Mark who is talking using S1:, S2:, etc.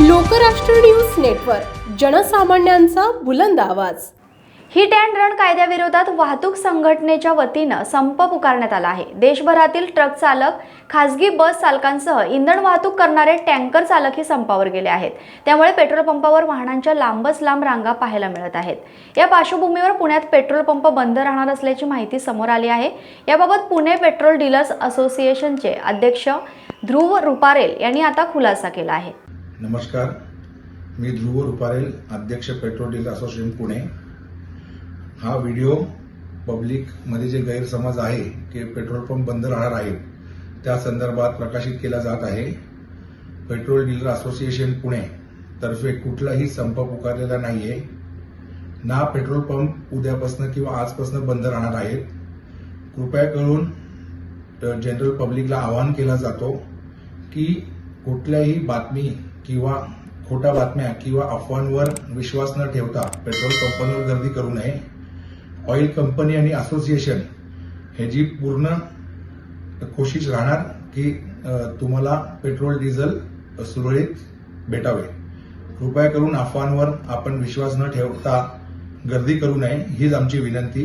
S1: Lokrashtra news network जनसामान्यांचा बुलंद आवाज.
S2: Hit and run कायद्याविरोधात वाहतूक संघटनेच्या वतीनं संप पुकारण्यात आला आहे. देशभरातील ट्रक चालक खासगी बस चालकांसह इंधन वाहतूक करणारे टँकर चालकही संपावर गेले आहेत. त्यामुळे पेट्रोल पंपावर वाहनांच्या लांबच लांब रांगा पाहायला मिळत आहेत. या पार्श्वभूमीवर पुण्यात पेट्रोल पंप बंद राहणार असल्याची माहिती समोर आली आहे. याबाबत पुणे पेट्रोल डीलर्स असोसिएशनचे अध्यक्ष ध्रुव रुपारेल यांनी आता खुलासा केला आहे.
S3: नमस्कार. मी ध्रुव रुपारेल अध्यक्ष पेट्रोल डीलर असोसिएशन पुणे. हा व्हिडिओ पब्लिकमध्ये जे गैरसमज आहे की पेट्रोल पंप बंद राहणार आहेत त्या संदर्भात प्रकाशित केला जात आहे. पेट्रोल डीलर असोसिएशन पुणे तर्फे कुठलाही संप पुकारलेला नाहीये. ना पेट्रोल पंप उद्यापासून किंवा आजपासून बंद राहणार आहेत. कृपया करून जनरल पब्लिकला आवाहन केला जातो की कुठल्याही बातमी किंवा खोट्या बातम्या किंवा अफवांवर विश्वास न ठेवता पेट्रोल पंपांवर गर्दी करू नये. ऑइल कंपनी आणि असोसिएशन ह्याची पूर्ण कोशिश राहणार की तुम्हाला पेट्रोल डिझेल सुरळीत भेटावे. कृपया करून अफवांवर आपण विश्वास न ठेवता गर्दी करू नये हीच आमची विनंती.